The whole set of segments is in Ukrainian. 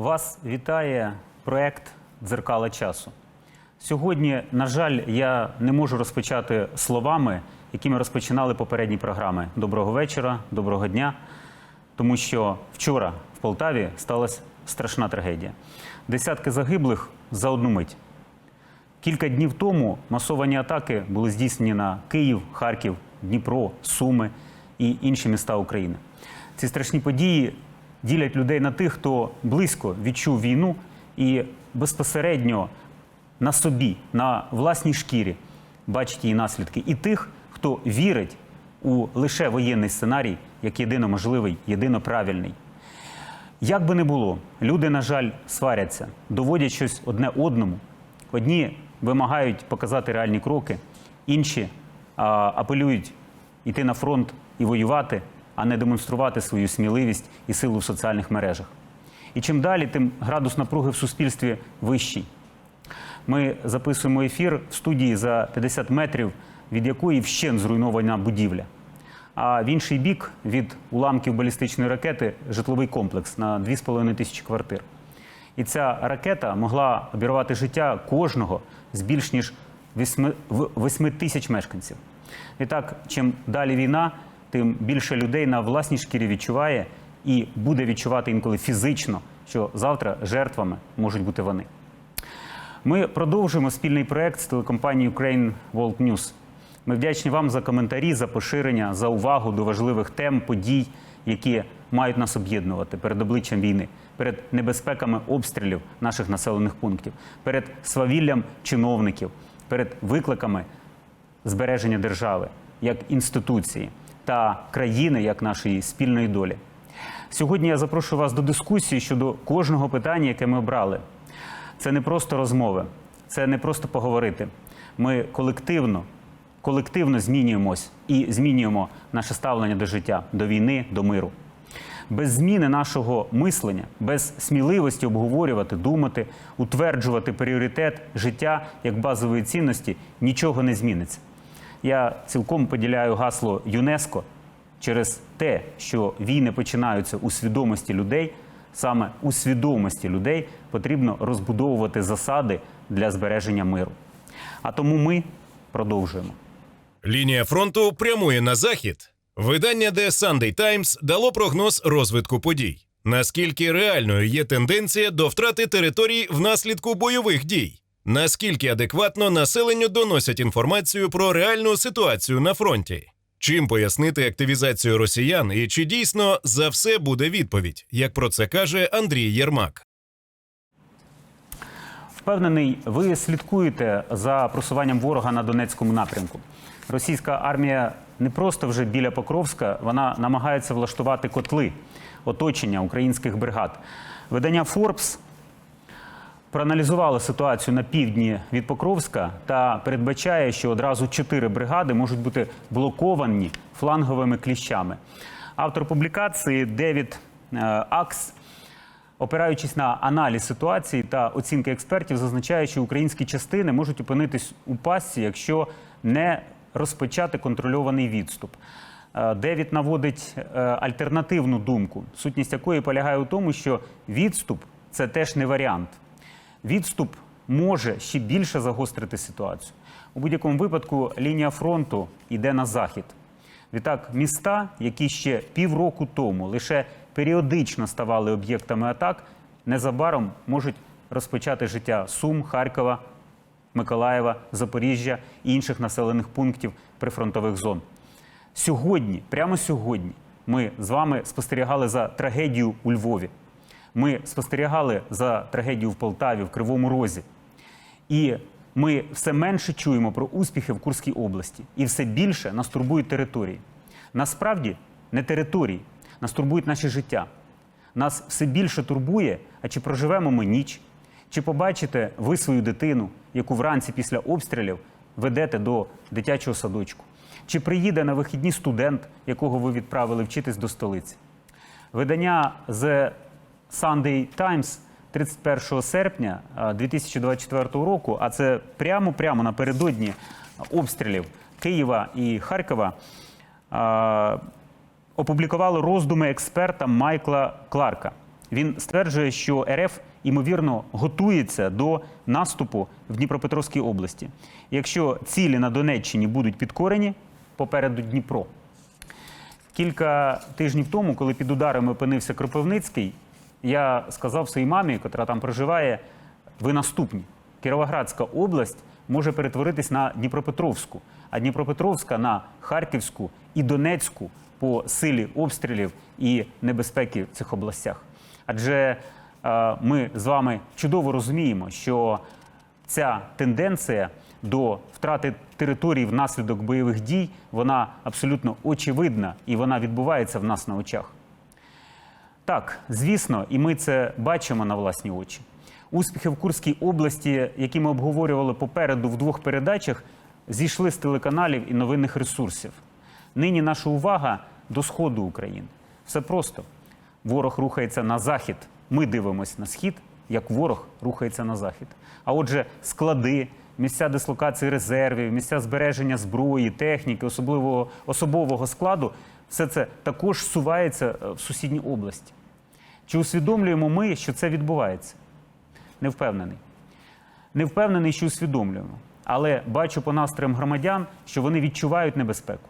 Вас вітає проект Дзеркала часу. Сьогодні, на жаль, я не можу розпочати словами, якими розпочинали попередні програми. Доброго вечора, доброго дня. Тому що вчора в Полтаві сталася страшна трагедія. Десятки загиблих за одну мить. Кілька днів тому масовані атаки були здійснені на Київ, Харків, Дніпро, Суми і інші міста України. Ці страшні події ділять людей на тих, хто близько відчув війну і безпосередньо на собі, на власній шкірі бачить її наслідки, і тих, хто вірить у лише воєнний сценарій як єдино можливий, єдино правильний. Як би не було, люди, на жаль, сваряться, доводять щось одне одному. Одні вимагають показати реальні кроки, інші а, апелюють йти на фронт і воювати, а не демонструвати свою сміливість і силу в соціальних мережах. І чим далі, тим градус напруги в суспільстві вищий. Ми записуємо ефір в студії за 50 метрів, від якої вщен зруйнована будівля. А в інший бік від уламків балістичної ракети житловий комплекс на 2,5 тисячі квартир. І ця ракета могла обірвати життя кожного з більш ніж 8 тисяч мешканців. І так, чим далі війна, тим більше людей на власній шкірі відчуває і буде відчувати інколи фізично, що завтра жертвами можуть бути вони. Ми продовжуємо спільний проект з телекомпанією Ukraine World News. Ми вдячні вам за коментарі, за поширення, за увагу до важливих тем, подій, які мають нас об'єднувати перед обличчям війни, перед небезпеками обстрілів наших населених пунктів, перед свавіллям чиновників, перед викликами збереження держави як інституції та країни як нашої спільної долі. Сьогодні я запрошую вас до дискусії щодо кожного питання, яке ми обрали. Це не просто розмови, це не просто поговорити. Ми колективно, колективно змінюємось і змінюємо наше ставлення до життя, до війни, до миру. Без зміни нашого мислення, без сміливості обговорювати, думати, утверджувати пріоритет життя як базової цінності нічого не зміниться. Я цілком поділяю гасло ЮНЕСКО через те, що війни починаються у свідомості людей. Саме у свідомості людей потрібно розбудовувати засади для збереження миру. А тому ми продовжуємо. Лінія фронту прямує на захід. Видання The Sunday Times дало прогноз розвитку подій. Наскільки реальною є тенденція до втрати територій внаслідку бойових дій? Наскільки адекватно населенню доносять інформацію про реальну ситуацію на фронті? Чим пояснити активізацію росіян і чи дійсно за все буде відповідь, як про це каже Андрій Єрмак? Впевнений, ви слідкуєте за просуванням ворога на Донецькому напрямку. Російська армія не просто вже біля Покровська, вона намагається влаштувати котли оточення українських бригад. Видання Forbes проаналізувало ситуацію на півдні від Покровська та передбачає, що одразу чотири бригади можуть бути блоковані фланговими кліщами. Автор публікації Девід е, Акс опираючись на аналіз ситуації та оцінки експертів, зазначає, що українські частини можуть опинитись у пастці, якщо не розпочати контрольований відступ. Е, Девід наводить е, альтернативну думку, сутність якої полягає у тому, що відступ це теж не варіант. Відступ може ще більше загострити ситуацію. У будь-якому випадку лінія фронту йде на захід. Відтак, міста, які ще півроку тому лише періодично ставали об'єктами атак, незабаром можуть розпочати життя Сум, Харкова, Миколаєва, Запоріжжя і інших населених пунктів прифронтових зон. Сьогодні, прямо сьогодні, ми з вами спостерігали за трагедією у Львові. Ми спостерігали за трагедією в Полтаві, в Кривому Розі. І ми все менше чуємо про успіхи в Курській області, і все більше нас турбують території. Насправді не території, нас турбують наші життя. Нас все більше турбує, а чи проживемо ми ніч, чи побачите ви свою дитину, яку вранці після обстрілів ведете до дитячого садочку, чи приїде на вихідні студент, якого ви відправили вчитись до столиці. Видання The Sunday Times 31 серпня 2024 року, а це прямо-прямо напередодні обстрілів Києва і Харкова, а, опублікувало роздуми експерта Майкла Кларка. Він стверджує, що РФ ймовірно готується до наступу в Дніпропетровській області. Якщо цілі на Донеччині будуть підкорені, попереду Дніпро. Кілька тижнів тому, коли під ударами опинився Кропивницький, я сказав своїй мамі, яка там проживає, ви наступні. Кіровоградська область може перетворитись на Дніпропетровську, а Дніпропетровська на Харківську і Донецьку по силі обстрілів і небезпеки в цих областях. Адже е, ми з вами чудово розуміємо, що ця тенденція до втрати територій внаслідок бойових дій вона абсолютно очевидна і вона відбувається в нас на очах. Так, звісно, і ми це бачимо на власні очі. Успіхи в Курській області, які ми обговорювали попереду в двох передачах, зійшли з телеканалів і новинних ресурсів. Нині наша увага до сходу України. Все просто. Ворог рухається на захід. Ми дивимося на схід, як ворог рухається на захід. А отже, склади, місця дислокації резервів, місця збереження зброї, техніки, особливого особового складу, все це також сувається е, в сусідній області. Чи усвідомлюємо ми, що це відбувається? Не впевнений. Не впевнений, що усвідомлюємо. Але бачу по настроям громадян, що вони відчувають небезпеку.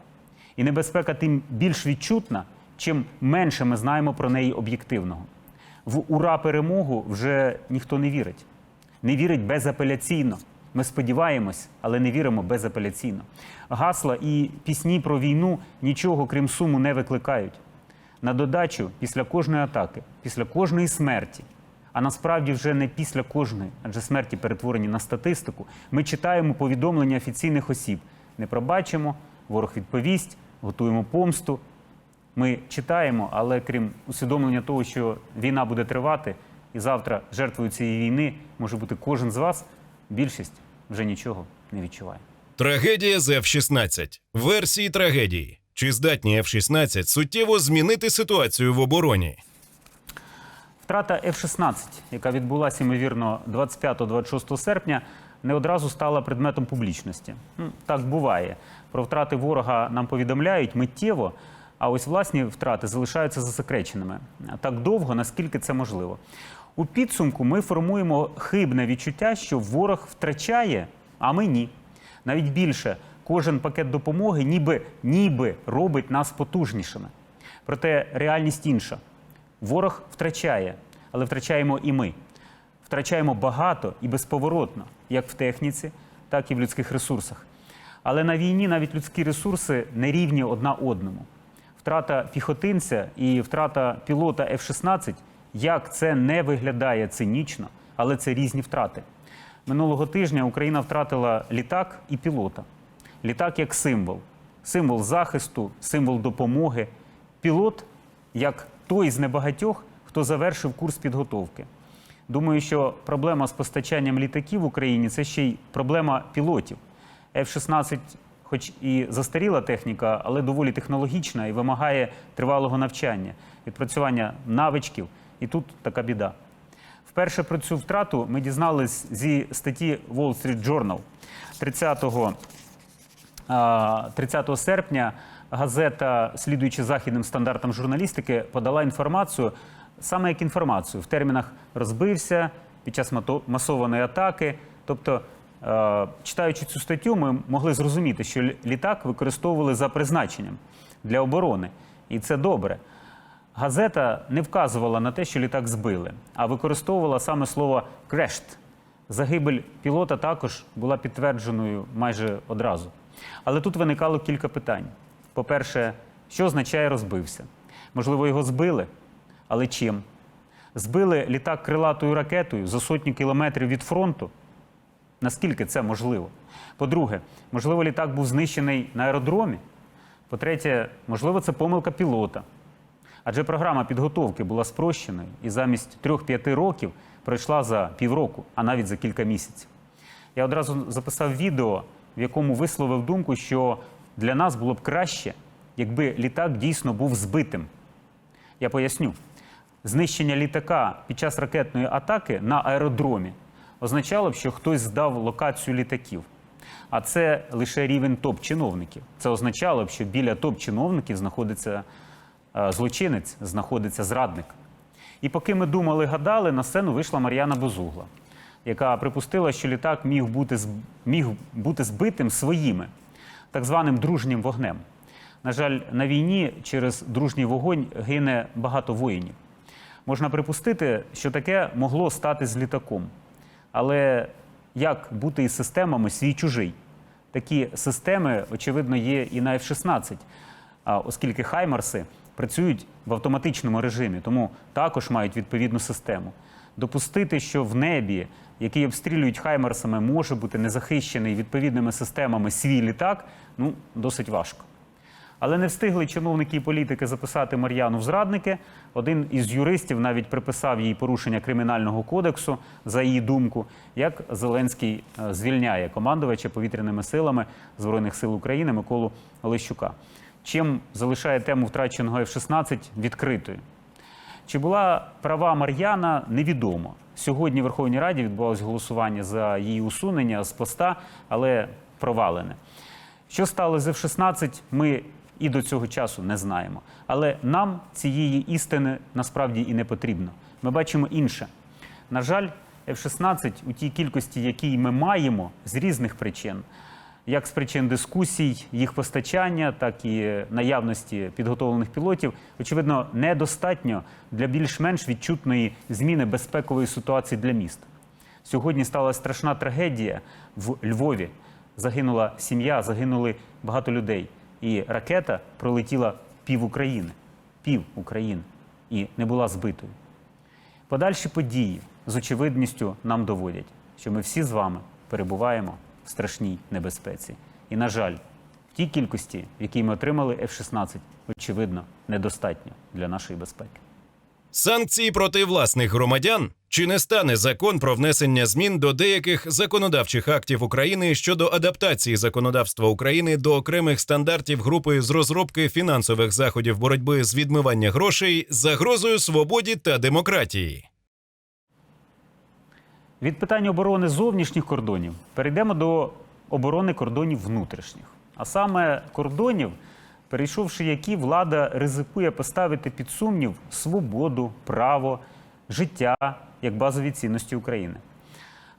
І небезпека тим більш відчутна, чим менше ми знаємо про неї об'єктивного. В ура перемогу вже ніхто не вірить. Не вірить безапеляційно. Ми сподіваємось, але не віримо безапеляційно. Гасла і пісні про війну нічого крім суму не викликають. На додачу, після кожної атаки, після кожної смерті, а насправді вже не після кожної, адже смерті перетворені на статистику, ми читаємо повідомлення офіційних осіб. Не пробачимо, ворог відповість, готуємо помсту. Ми читаємо, але крім усвідомлення того, що війна буде тривати, і завтра жертвою цієї війни може бути кожен з вас, більшість вже нічого не відчуває. Трагедія з F-16. Версії трагедії. Чи здатні F-16 суттєво змінити ситуацію в обороні? Втрата F-16, яка відбулася, ймовірно, 25-26 серпня, не одразу стала предметом публічності. Так буває. Про втрати ворога нам повідомляють миттєво, а ось власні втрати залишаються засекреченими. Так довго, наскільки це можливо. У підсумку ми формуємо хибне відчуття, що ворог втрачає, а ми ні. Навіть більше, кожен пакет допомоги ніби, ніби робить нас потужнішими. Проте реальність інша. Ворог втрачає, але втрачаємо і ми. Втрачаємо багато і безповоротно, як в техніці, так і в людських ресурсах. Але на війні навіть людські ресурси не рівні одна одному. Втрата піхотинця і втрата пілота F-16, як це не виглядає цинічно, але це різні втрати. Минулого тижня Україна втратила літак і пілота. Літак як символ, символ захисту, символ допомоги. Пілот як той з небагатьох, хто завершив курс підготовки. Думаю, що проблема з постачанням літаків в Україні це ще й проблема пілотів. F-16, хоч і застаріла техніка, але доволі технологічна і вимагає тривалого навчання, відпрацювання навичків. І тут така біда. Вперше про цю втрату ми дізнались зі статті Wall Street Journal 30 а, 30 серпня газета, слідуючи західним стандартам журналістики, подала інформацію, саме як інформацію, в термінах розбився під час масованої атаки. Тобто, е, читаючи цю статтю, ми могли зрозуміти, що літак використовували за призначенням для оборони. І це добре. Газета не вказувала на те, що літак збили, а використовувала саме слово «crashed». Загибель пілота також була підтвердженою майже одразу. Але тут виникало кілька питань. По-перше, що означає розбився? Можливо, його збили, але чим? Збили літак крилатою ракетою за сотню кілометрів від фронту. Наскільки це можливо? По-друге, можливо, літак був знищений на аеродромі. По-третє, можливо, це помилка пілота. Адже програма підготовки була спрощеною і замість 3-5 років пройшла за півроку, а навіть за кілька місяців. Я одразу записав відео, в якому висловив думку, що для нас було б краще, якби літак дійсно був збитим. Я поясню. Знищення літака під час ракетної атаки на аеродромі означало б, що хтось здав локацію літаків. А це лише рівень топ-чиновників. Це означало б, що біля топ-чиновників знаходиться е, злочинець, знаходиться зрадник. І поки ми думали, гадали, на сцену вийшла Мар'яна Безугла, яка припустила, що літак міг бути, міг бути збитим своїми, так званим дружнім вогнем. На жаль, на війні через дружній вогонь гине багато воїнів. Можна припустити, що таке могло стати з літаком. Але як бути із системами свій чужий? Такі системи, очевидно, є і на F-16, оскільки Хаймарси працюють в автоматичному режимі, тому також мають відповідну систему. Допустити, що в небі, який обстрілюють Хаймарсами, може бути незахищений відповідними системами свій літак, ну досить важко. Але не встигли чиновники і політики записати Мар'яну в зрадники. Один із юристів навіть приписав їй порушення кримінального кодексу за її думку, як Зеленський е, звільняє командувача повітряними силами Збройних сил України Миколу Олещука. Чим залишає тему втраченого F-16 відкритою. Чи була права Мар'яна, невідомо. Сьогодні в Верховній Раді відбулось голосування за її усунення з поста, але провалене. Що стало з F-16, ми і до цього часу не знаємо. Але нам цієї істини насправді і не потрібно. Ми бачимо інше. На жаль, F-16 у тій кількості, якій ми маємо з різних причин, як з причин дискусій, їх постачання, так і наявності підготовлених пілотів, очевидно, недостатньо для більш-менш відчутної зміни безпекової ситуації для міста. Сьогодні сталася страшна трагедія в Львові. Загинула сім'я, загинули багато людей. І ракета пролетіла пів України, пів України і не була збитою. Подальші події з очевидністю нам доводять, що ми всі з вами перебуваємо страшній небезпеці. І, на жаль, в тій кількості, в якій ми отримали F-16, очевидно, недостатньо для нашої безпеки. Санкції проти власних громадян чи не стане закон про внесення змін до деяких законодавчих актів України щодо адаптації законодавства України до окремих стандартів групи з розробки фінансових заходів боротьби з відмивання грошей загрозою свободі та демократії? Від питання оборони зовнішніх кордонів перейдемо до оборони кордонів внутрішніх. А саме кордонів, перейшовши які влада ризикує поставити під сумнів свободу, право, життя як базові цінності України.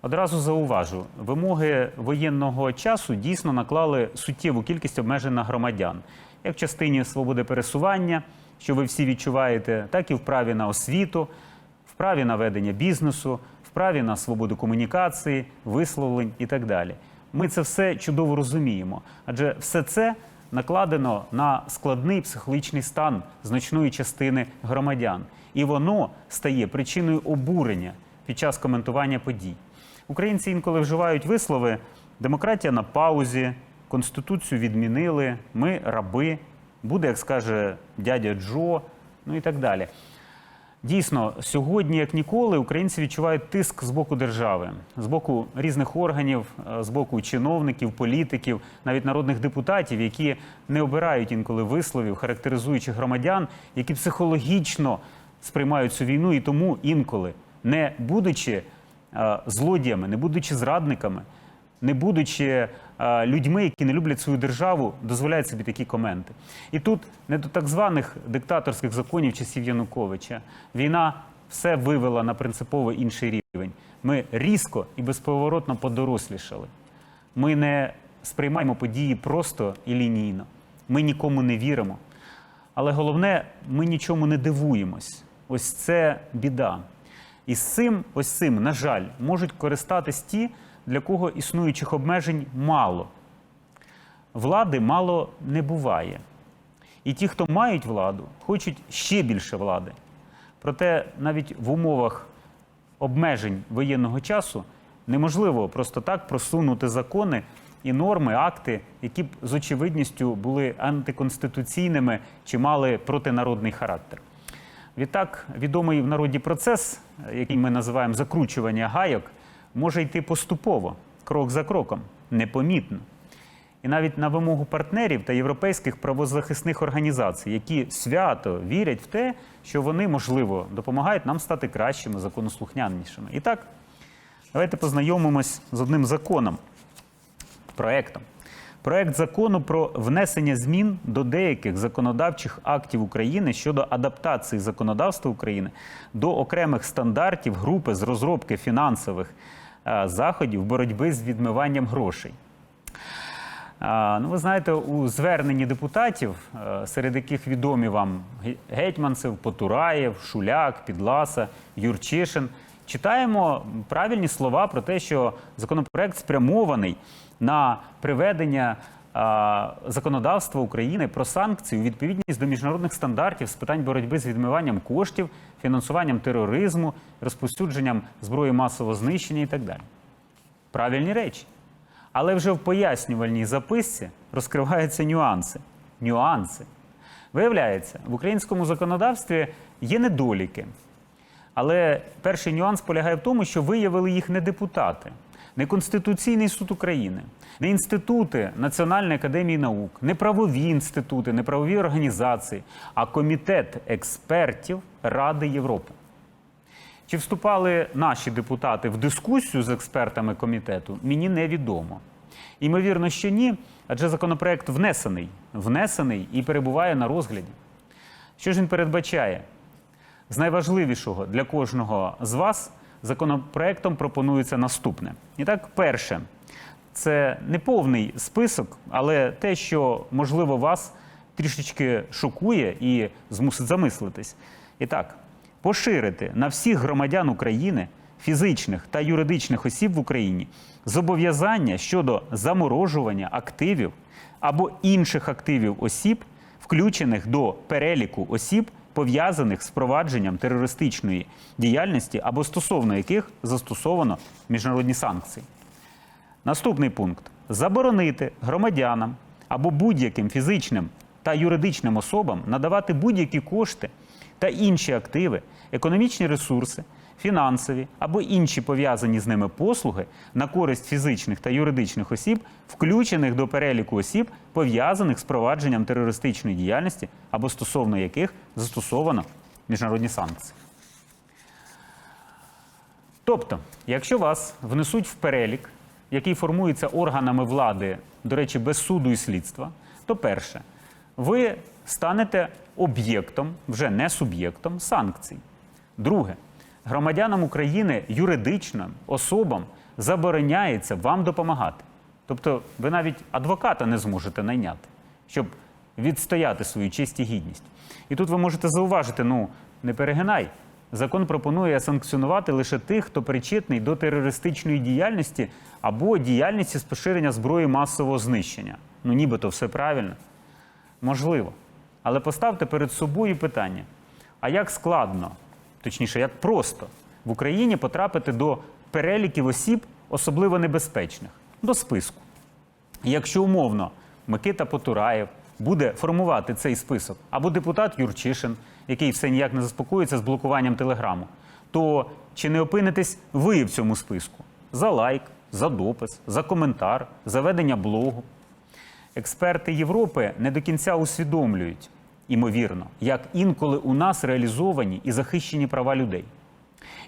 Одразу зауважу, вимоги воєнного часу дійсно наклали суттєву кількість обмежень на громадян, як в частині свободи пересування, що ви всі відчуваєте, так і в праві на освіту, в праві на ведення бізнесу, праві на свободу комунікації, висловлень і так далі. Ми це все чудово розуміємо, адже все це накладено на складний психологічний стан значної частини громадян, і воно стає причиною обурення під час коментування подій. Українці інколи вживають вислови демократія на паузі, конституцію відмінили, ми раби, буде, як скаже дядя Джо, ну і так далі. Дійсно, сьогодні, як ніколи, українці відчувають тиск з боку держави, з боку різних органів, е, з боку чиновників, політиків, навіть народних депутатів, які не обирають інколи висловів, характеризуючи громадян, які психологічно сприймають цю війну, і тому інколи, не будучи е, злодіями, не будучи зрадниками, не будучи людьми, які не люблять свою державу, дозволяють собі такі коменти. І тут не до так званих диктаторських законів часів Януковича. Війна все вивела на принципово інший рівень. Ми різко і безповоротно подорослішали. Ми не сприймаємо події просто і лінійно. Ми нікому не віримо. Але головне, ми нічому не дивуємось. Ось це біда. І з цим, ось цим, на жаль, можуть користатись ті, для кого існуючих обмежень мало. Влади мало не буває. І ті, хто мають владу, хочуть ще більше влади. Проте навіть в умовах обмежень воєнного часу неможливо просто так просунути закони і норми, акти, які б з очевидністю були антиконституційними чи мали протинародний характер. Відтак, відомий в народі процес, який ми називаємо закручування гайок, може йти поступово, крок за кроком, непомітно. І навіть на вимогу партнерів та європейських правозахисних організацій, які свято вірять в те, що вони, можливо, допомагають нам стати кращими, законослухнянішими. І так, давайте познайомимось з одним законом, проектом. Проект закону про внесення змін до деяких законодавчих актів України щодо адаптації законодавства України до окремих стандартів групи з розробки фінансових заходів боротьби з відмиванням грошей. Ну, ви знаєте, у зверненні депутатів, е, серед яких відомі вам Ге- Гетьманцев, Потураєв, Шуляк, Підласа, Юрчишин, читаємо правильні слова про те, що законопроект спрямований на приведення законодавства України про санкції у відповідність до міжнародних стандартів з питань боротьби з відмиванням коштів, фінансуванням тероризму, розповсюдженням зброї масового знищення і так далі. Правильні речі. Але вже в пояснювальній записці розкриваються нюанси. Нюанси. Виявляється, в українському законодавстві є недоліки. Але перший нюанс полягає в тому, що виявили їх не депутати, не Конституційний суд України, не інститути Національної академії наук, не правові інститути, не правові організації, а комітет експертів Ради Європи. Чи вступали наші депутати в дискусію з експертами комітету, мені невідомо. Імовірно, що ні, адже законопроект внесений, внесений і перебуває на розгляді. Що ж він передбачає? З найважливішого для кожного з вас законопроектом пропонується наступне. І так, перше, це не повний список, але те, що можливо вас трішечки шокує і змусить замислитись. І так, поширити на всіх громадян України, фізичних та юридичних осіб в Україні зобов'язання щодо заморожування активів або інших активів осіб, включених до переліку осіб, пов'язаних з провадженням терористичної діяльності або стосовно яких застосовано міжнародні санкції. Наступний пункт: заборонити громадянам або будь-яким фізичним та юридичним особам надавати будь-які кошти та інші активи, економічні ресурси, фінансові або інші пов'язані з ними послуги на користь фізичних та юридичних осіб, включених до переліку осіб, пов'язаних з провадженням терористичної діяльності або стосовно яких застосовано міжнародні санкції. Тобто, якщо вас внесуть в перелік, який формується органами влади, до речі, без суду і слідства, то перше, ви станете об'єктом, вже не суб'єктом санкцій. Друге, громадянам України юридичним особам забороняється вам допомагати. Тобто, ви навіть адвоката не зможете найняти, щоб відстояти свою честь і гідність. І тут ви можете зауважити: ну не перегинай. Закон пропонує санкціонувати лише тих, хто причетний до терористичної діяльності або діяльності з поширення зброї масового знищення. Ну, нібито все правильно. Можливо. Але поставте перед собою питання: а як складно, точніше, як просто в Україні потрапити до переліків осіб особливо небезпечних, до списку? І Якщо умовно Микита Потураєв буде формувати цей список, або депутат Юрчишин, який все ніяк не заспокоїться з блокуванням телеграму, то чи не опинитесь ви в цьому списку? За лайк, за допис, за коментар, за ведення блогу. Експерти Європи не до кінця усвідомлюють, імовірно, як інколи у нас реалізовані і захищені права людей.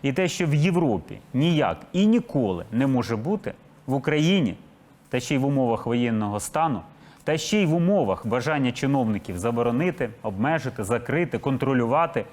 І те, що в Європі ніяк і ніколи не може бути в Україні, та ще й в умовах воєнного стану, та ще й в умовах бажання чиновників заборонити, обмежити, закрити, контролювати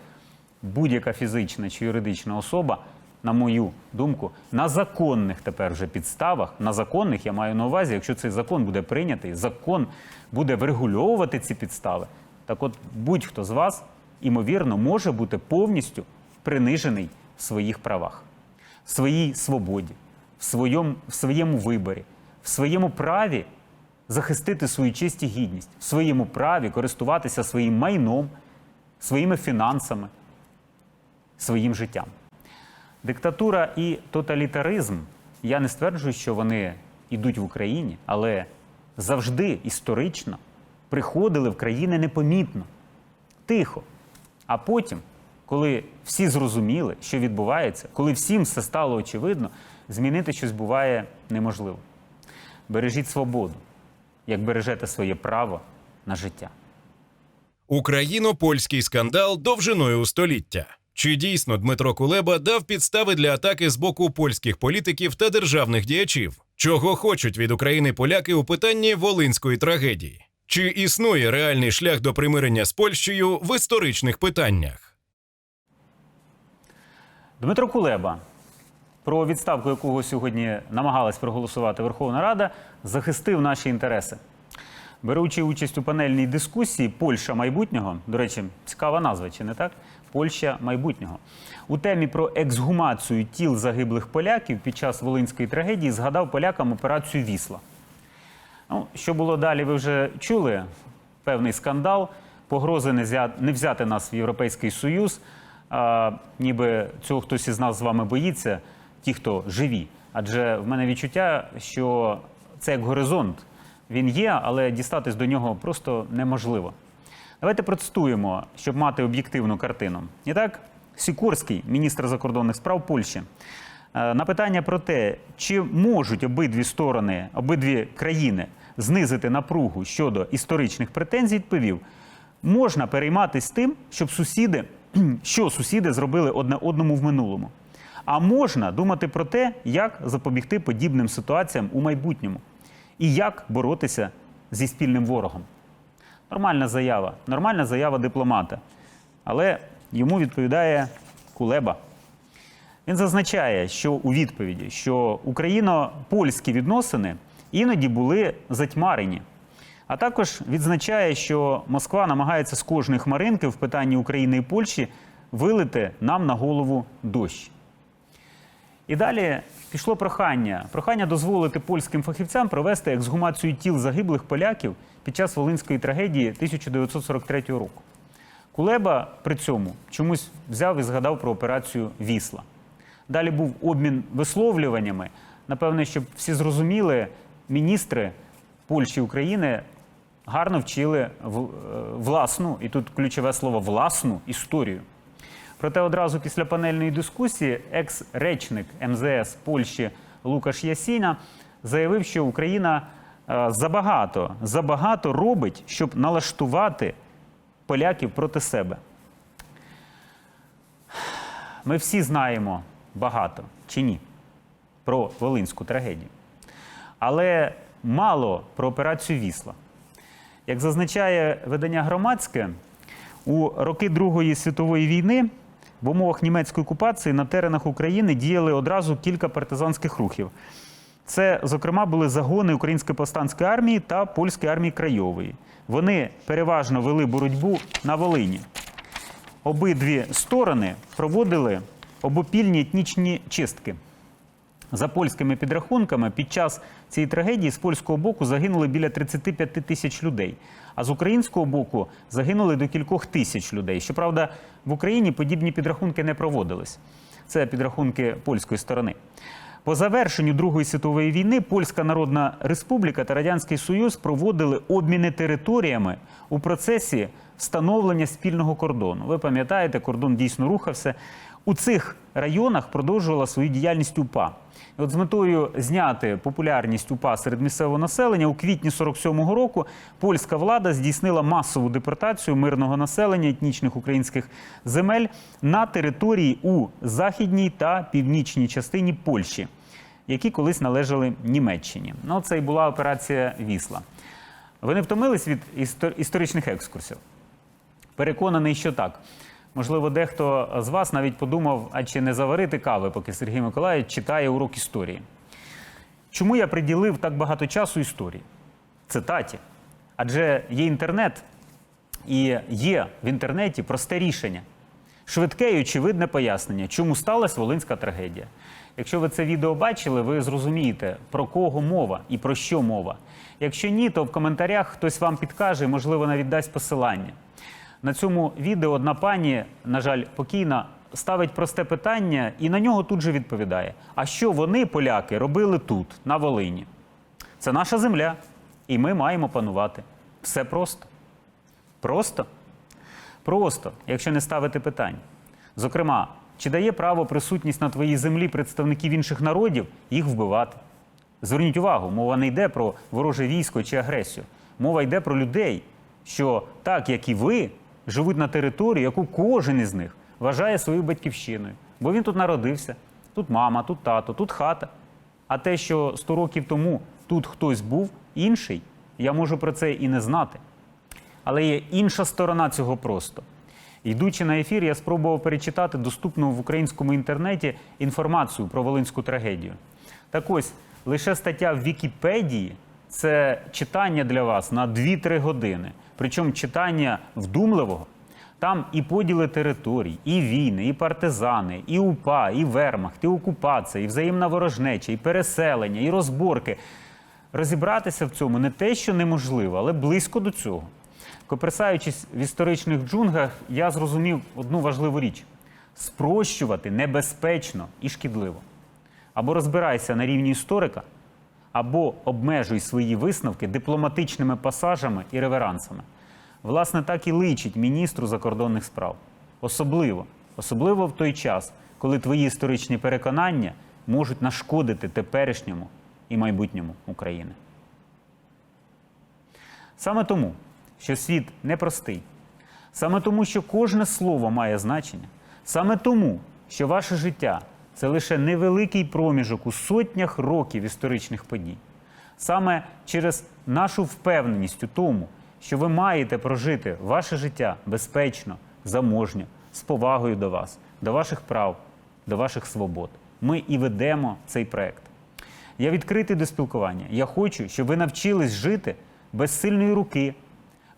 будь-яка фізична чи юридична особа, на мою думку, на законних тепер вже підставах, на законних я маю на увазі, якщо цей закон буде прийнятий, закон буде врегульовувати ці підстави. Так от будь-хто з вас, імовірно, може бути повністю принижений в своїх правах, в своїй свободі, в своєму, в своєму виборі, в своєму праві захистити свою честь і гідність, в своєму праві користуватися своїм майном, своїми фінансами, своїм життям. Диктатура і тоталітаризм, я не стверджую, що вони йдуть в Україні, але завжди історично приходили в країни непомітно, тихо. А потім, коли всі зрозуміли, що відбувається, коли всім все стало очевидно, змінити щось буває неможливо. Бережіть свободу, як бережете своє право на життя. Україно-польський скандал довжиною у століття. Чи дійсно Дмитро Кулеба дав підстави для атаки з боку польських політиків та державних діячів? Чого хочуть від України поляки у питанні волинської трагедії? Чи існує реальний шлях до примирення з Польщею в історичних питаннях? Дмитро Кулеба, про відставку якого сьогодні намагалась проголосувати Верховна Рада, захистив наші інтереси. Беручи участь у панельній дискусії Польща майбутнього, до речі, цікава назва, чи не так? Польща майбутнього. У темі про ексгумацію тіл загиблих поляків під час волинської трагедії згадав полякам операцію Вісла. Ну, що було далі, ви вже чули. Певний скандал, погрози не, зя... не взяти нас в Європейський Союз. А, ніби цього хтось із нас з вами боїться, ті, хто живі. Адже в мене відчуття, що це як горизонт. Він є, але дістатись до нього просто неможливо. Давайте протестуємо, щоб мати об'єктивну картину. І так, Сікорський, міністр закордонних справ Польщі, е, на питання про те, чи можуть обидві сторони, обидві країни знизити напругу щодо історичних претензій, відповів: можна перейматися тим, щоб сусіди, що сусіди зробили одне одному в минулому. А можна думати про те, як запобігти подібним ситуаціям у майбутньому і як боротися зі спільним ворогом. Нормальна заява, нормальна заява дипломата. Але йому відповідає Кулеба. Він зазначає, що у відповіді, що україно-польські відносини іноді були затьмарені. А також відзначає, що Москва намагається з кожної хмаринки в питанні України і Польщі вилити нам на голову дощ. І далі пішло прохання. Прохання дозволити польським фахівцям провести ексгумацію тіл загиблих поляків під час Волинської трагедії 1943 року. Кулеба при цьому чомусь взяв і згадав про операцію Вісла. Далі був обмін висловлюваннями. Напевне, щоб всі зрозуміли, міністри Польщі і України гарно вчили е, власну, і тут ключове слово власну історію. Проте одразу після панельної дискусії екс-речник МЗС Польщі Лукаш Ясіна заявив, що Україна е, забагато, забагато робить, щоб налаштувати поляків проти себе. Ми всі знаємо багато чи ні про Волинську трагедію. Але мало про операцію Вісла. Як зазначає видання громадське, у роки Другої світової війни в умовах німецької окупації на теренах України діяли одразу кілька партизанських рухів. Це, зокрема, були загони Української повстанської армії та польської армії Крайової. Вони переважно вели боротьбу на Волині. Обидві сторони проводили обопільні етнічні чистки. За польськими підрахунками, під час цієї трагедії з польського боку загинули біля 35 тисяч людей, а з українського боку загинули до кількох тисяч людей. Щоправда, в Україні подібні підрахунки не проводились. Це підрахунки польської сторони. По завершенню Другої світової війни Польська Народна Республіка та Радянський Союз проводили обміни територіями у процесі встановлення спільного кордону. Ви пам'ятаєте, кордон дійсно рухався. У цих районах продовжувала свою діяльність УПА. От з метою зняти популярність УПА серед місцевого населення у квітні 47-го року польська влада здійснила масову депортацію мирного населення етнічних українських земель на території у західній та північній частині Польщі, які колись належали Німеччині. Ну, це і була операція Вісла. Ви не втомились від історичних екскурсів? Переконаний, що так. Можливо, дехто з вас навіть подумав, а чи не заварити кави, поки Сергій Миколаївич читає урок історії. Чому я приділив так багато часу історії? Цитаті. Адже є інтернет, і є в інтернеті просте рішення. Швидке і очевидне пояснення, чому сталася Волинська трагедія. Якщо ви це відео бачили, ви зрозумієте, про кого мова і про що мова. Якщо ні, то в коментарях хтось вам підкаже можливо, навіть дасть посилання. На цьому відео одна пані, на жаль, покійна, ставить просте питання і на нього тут же відповідає: а що вони, поляки, робили тут, на Волині? Це наша земля, і ми маємо панувати. Все просто. Просто? Просто, якщо не ставити питань. Зокрема, чи дає право присутність на твоїй землі представників інших народів їх вбивати? Зверніть увагу, мова не йде про вороже військо чи агресію. Мова йде про людей, що так як і ви, живуть на території, яку кожен із них вважає своєю батьківщиною. Бо він тут народився, тут мама, тут тато, тут хата. А те, що 100 років тому тут хтось був інший, я можу про це і не знати. Але є інша сторона цього просто. Йдучи на ефір, я спробував перечитати доступну в українському інтернеті інформацію про волинську трагедію. Так ось, лише стаття в Вікіпедії це читання для вас на 2-3 години. Причому читання вдумливого. Там і поділи територій, і війни, і партизани, і УПА, і Вермахт, і окупація, і взаємна ворожнеча, і переселення, і розборки. Розібратися в цьому не те, що неможливо, але близько до цього. Коперсаючись в історичних джунглях, я зрозумів одну важливу річ: спрощувати небезпечно і шкідливо. Або розбирайся на рівні історика, або обмежуй свої висновки дипломатичними пасажами і реверансами. Власне, так і личить міністру закордонних справ. Особливо, особливо в той час, коли твої історичні переконання можуть нашкодити теперішньому і майбутньому України. Саме тому, що світ непростий, саме тому, що кожне слово має значення, саме тому, що ваше життя це лише невеликий проміжок у сотнях років історичних подій. Саме через нашу впевненість у тому, що ви маєте прожити ваше життя безпечно, заможньо, з повагою до вас, до ваших прав, до ваших свобод. Ми і ведемо цей проект. Я відкритий до спілкування. Я хочу, щоб ви навчились жити без сильної руки,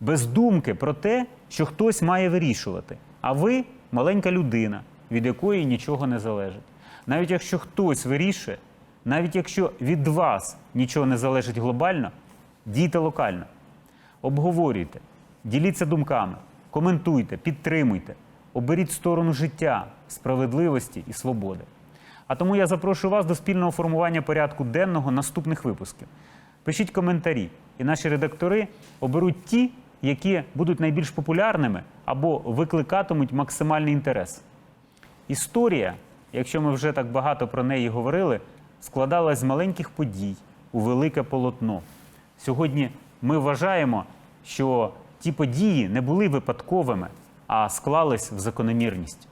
без думки про те, що хтось має вирішувати. А ви маленька людина, від якої нічого не залежить. Навіть якщо хтось вирішує, навіть якщо від вас нічого не залежить глобально, дійте локально. Обговорюйте, діліться думками, коментуйте, підтримуйте, оберіть сторону життя, справедливості і свободи. А тому я запрошую вас до спільного формування порядку денного наступних випусків. Пишіть коментарі, і наші редактори оберуть ті, які будуть найбільш популярними або викликатимуть максимальний інтерес. Історія, якщо ми вже так багато про неї говорили, складалась з маленьких подій у велике полотно. Сьогодні ми вважаємо, що ті події не були випадковими, а склались в закономірність.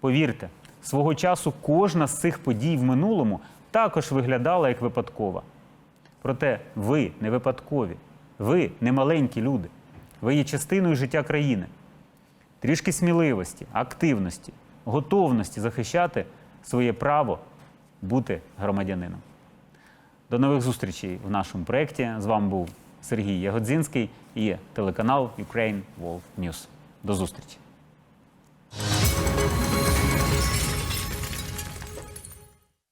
Повірте, свого часу кожна з цих подій в минулому також виглядала як випадкова. Проте ви не випадкові, ви не маленькі люди, ви є частиною життя країни. Трішки сміливості, активності, готовності захищати своє право бути громадянином. До нових зустрічей в нашому проєкті. З вами був Сергій Ягодзінський і телеканал Ukraine World News. До зустрічі!